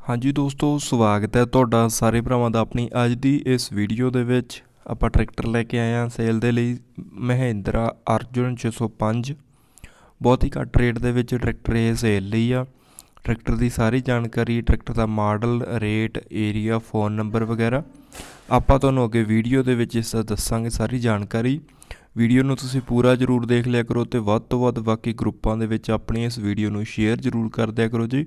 ਹਾਂਜੀ ਦੋਸਤੋ, ਸਵਾਗਤ ਹੈ ਤੁਹਾਡਾ ਸਾਰੇ ਭਰਾਵਾਂ ਦਾ ਆਪਣੀ ਅੱਜ ਦੀ ਇਸ ਵੀਡੀਓ ਦੇ ਵਿੱਚ। ਆਪਾਂ ਟਰੈਕਟਰ ਲੈ ਕੇ ਆਏ ਹਾਂ। ਸੇਲ ਦੇ ਲਈ ਮਹਿੰਦਰਾ ਅਰਜੁਨ 605 ਬਹੁਤ ਹੀ ਘੱਟ ਰੇਟ ਦੇ ਵਿੱਚ ਟਰੈਕਟਰ ਇਹ ਸੇਲ ਲਈ ਆ। ਟਰੈਕਟਰ ਦੀ ਸਾਰੀ ਜਾਣਕਾਰੀ, ਟਰੈਕਟਰ ਦਾ model, rate area phone number ਵਗੈਰਾ ਆਪਾਂ ਤੁਹਾਨੂੰ ਅੱਗੇ ਵੀਡੀਓ ਦੇ ਵਿੱਚ ਇਸ ਦਾ ਦੱਸਾਂਗੇ ਸਾਰੀ ਜਾਣਕਾਰੀ। ਵੀਡੀਓ ਨੂੰ ਤੁਸੀਂ ਪੂਰਾ ਜ਼ਰੂਰ ਦੇਖ ਲਿਆ ਕਰੋ ਤੇ ਵੱਧ ਤੋਂ ਵੱਧ ਬਾਕੀ ਗਰੁੱਪਾਂ ਦੇ ਵਿੱਚ ਆਪਣੀ ਇਸ ਵੀਡੀਓ ਨੂੰ ਸ਼ੇਅਰ ਜ਼ਰੂਰ ਕਰ ਦਿਆ ਕਰੋ ਜੀ।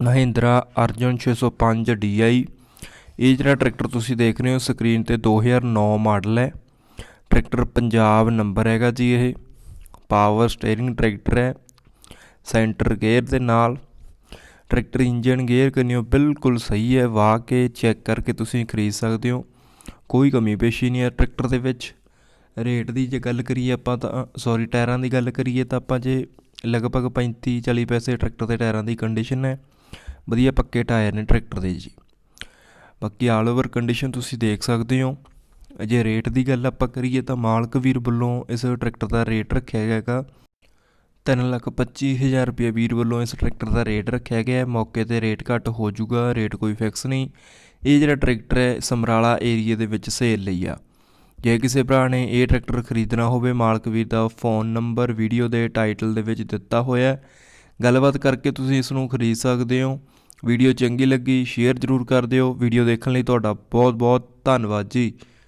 ਮਹਿੰਦਰਾ ਅਰਜੁਨ 605 DI ਇਹ ਜਿਹੜਾ ਟਰੈਕਟਰ ਤੁਸੀਂ ਦੇਖ ਰਹੇ ਹੋ, ਸਕਰੀਨ ਤੇ 2009 ਮਾਡਲ ਹੈ। ਟਰੈਕਟਰ ਪੰਜਾਬ ਨੰਬਰ ਹੈਗਾ ਜੀ ਇਹ। ਪਾਵਰ ਸਟੀਅਰਿੰਗ ਟਰੈਕਟਰ ਹੈ। ਸੈਂਟਰ ਗੇਅਰ ਦੇ ਨਾਲ। ਟਰੈਕਟਰ ਇੰਜਨ ਗੇਅਰ ਕੰਨਿਓ ਬਿਲਕੁਲ ਸਹੀ ਹੈ। ਵਾਹ ਕੇ ਚੈੱਕ ਕਰਕੇ ਤੁਸੀਂ ਖਰੀਦ ਸਕਦੇ ਹੋ। ਕੋਈ ਕਮੀ ਪੇਸ਼ੀ ਨਹੀਂ ਹੈ ਟਰੈਕਟਰ ਦੇ ਵਿੱਚ। ਰੇਟ ਦੀ ਜੇ ਗੱਲ ਕਰੀਏ ਆਪਾਂ ਤਾਂ ਸੌਰੀ ਟਾਇਰਾਂ ਦੀ ਗੱਲ ਕਰੀਏ ਤਾਂ ਆਪਾਂ ਜੇ ਲਗਭਗ 35 40 ਪੈਸੇ ਟਰੈਕਟਰ ਦੇ ਟਾਇਰਾਂ ਦੀ ਕੰਡੀਸ਼ਨ ਹੈ। ਵਧੀਆ ਪੱਕੇ ਟਾਇਰ ਨੇ ਟਰੈਕਟਰ ਦੇ ਜੀ। ਬਾਕੀ ਆਲ ਓਵਰ ਕੰਡੀਸ਼ਨ ਤੁਸੀਂ ਦੇਖ ਸਕਦੇ ਹੋ। ਜੇ ਰੇਟ ਦੀ ਗੱਲ ਆਪਾਂ ਕਰੀਏ ਤਾਂ ਮਾਲਕ ਵੀਰ ਵੱਲੋਂ ਇਸ ਟਰੈਕਟਰ ਦਾ ਰੇਟ ਰੱਖਿਆ ਗਿਆ ਹੈਗਾ। ਤਿੰਨ ਲੱਖ ਪੱਚੀ ਹਜ਼ਾਰ ਰੁਪਏ ਵੀਰ ਵੱਲੋਂ ਇਸ ਟਰੈਕਟਰ ਦਾ ਰੇਟ ਰੱਖਿਆ ਗਿਆ ਹੈ। ਮੌਕੇ ਤੇ ਰੇਟ ਘੱਟ ਹੋ ਜਾਊਗਾ ਰੇਟ ਕੋਈ ਫਿਕਸ ਨਹੀਂ। ਇਹ ਜਿਹੜਾ ਟਰੈਕਟਰ ਹੈ, ਸਮਰਾਲਾ ਏਰੀਆ ਦੇ ਵਿੱਚ ਸੇਲ ਲਈ ਆ। ਜੇ ਕਿਸੇ ਭਰਾ ਨੇ ਇਹ ਟਰੈਕਟਰ ਖਰੀਦਣਾ ਹੋਵੇ, ਮਾਲਕ ਵੀਰ ਦਾ ਫੋਨ ਨੰਬਰ ਵੀਡੀਓ ਦੇ ਟਾਈਟਲ ਦੇ ਵਿੱਚ ਦਿੱਤਾ ਹੋਇਆ ਹੈ। ਗੱਲਬਾਤ ਕਰਕੇ ਤੁਸੀਂ ਇਸ ਨੂੰ ਖਰੀਦ ਸਕਦੇ ਹੋ। ਵੀਡੀਓ ਚੰਗੀ ਲੱਗੀ, ਸ਼ੇਅਰ ਜ਼ਰੂਰ ਕਰ ਦਿਓ। ਵੀਡੀਓ ਦੇਖਣ ਲਈ ਤੁਹਾਡਾ ਬਹੁਤ ਬਹੁਤ ਧੰਨਵਾਦ ਜੀ।